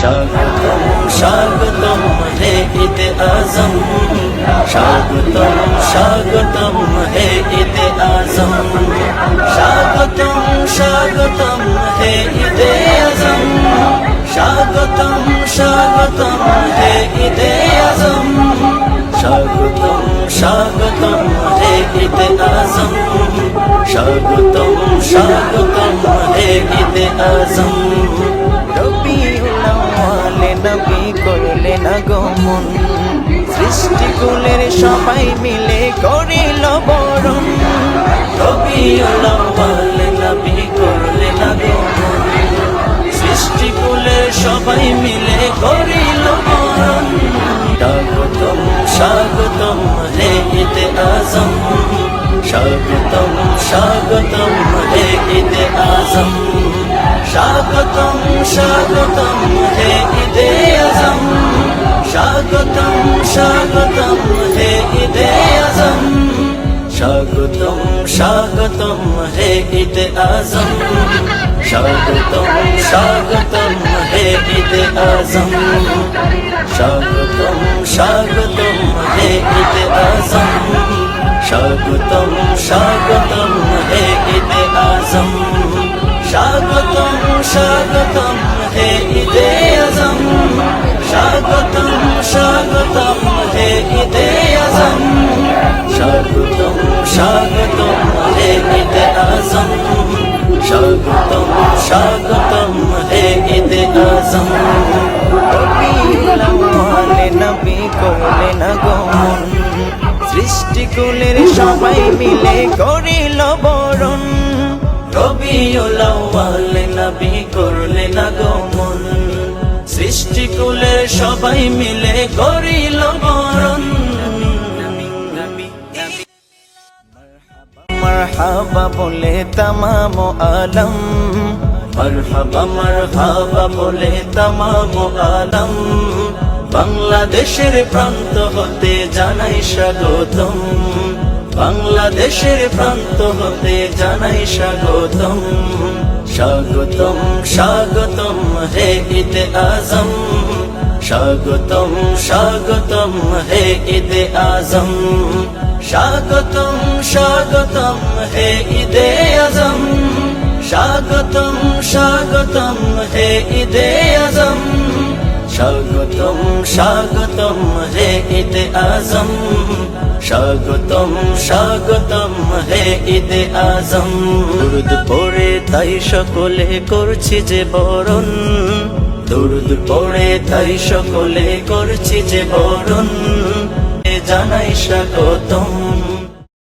স্বাগতম স্বাগতম হে ঈদ আজম। স্বাগতম স্বাগতম হে ঈদ আজম। স্বাগতম স্বাগতম হে ঈদ আজম। স্বাগতম স্বাগতম হে ঈদ আজম। স্বাগতম স্বাগতম হে ঈদ আজম। স্বাগতম স্বাগতম হে ঈদ আজম। সবাই মিলে করিল বরণ। রবিউল আউয়াল নবী করলেন আগমন সৃষ্টিকুলের সবাই মিলে করিল বরণ। স্বাগতম স্বাগতম হে ঈদ আজম। স্বাগতম স্বাগতম হে ঈদ আজম। স্বাগতম স্বাগতম স্বাগতম হে ঈদ আজম। স্বাগতম স্বাগতম হে ঈদ আজম। স্বাগতম স্বাগতম হে ঈদ আজম। স্বাগতম স্বাগতম হে ঈদ আজম। স্বাগতম স্বাগতম হে ঈদ আজম। স্বাগতম স্বাগতম হে সৃষ্টিকুলের সবাই মিলে করিল বরণ। রবিউল আউয়াল নবী করলেন আগমন। সৃষ্টিকুলের সবাই মিলে করিল বরণ। মারহাবা বলে তামাম আলম। মারহাবা মারহাবা বলে তামাম আলম। বাংলাদেশের প্রান্ত হতে জানাই স্বাগতম। বাংলাদেশের প্রান্ত হতে জানাই স্বাগতম। স্বাগতম স্বাগতম হে ঈদ আজম। স্বাগতম স্বাগতম হে ঈদ আজম। স্বাগতম স্বাগতম হে ঈদ আজম। স্বাগতম স্বাগতম হে আজম স্বাগতম স্বাগতম হে ঈদ আজম। স্বাগতম স্বাগতম হে ঈদ আজম। দুরুদ পড়ে তাই সকলে করছি যে বরণ। দুরুদ পড়ে তাই সকলে করছি যে বরণ। জানাই স্বাগতম।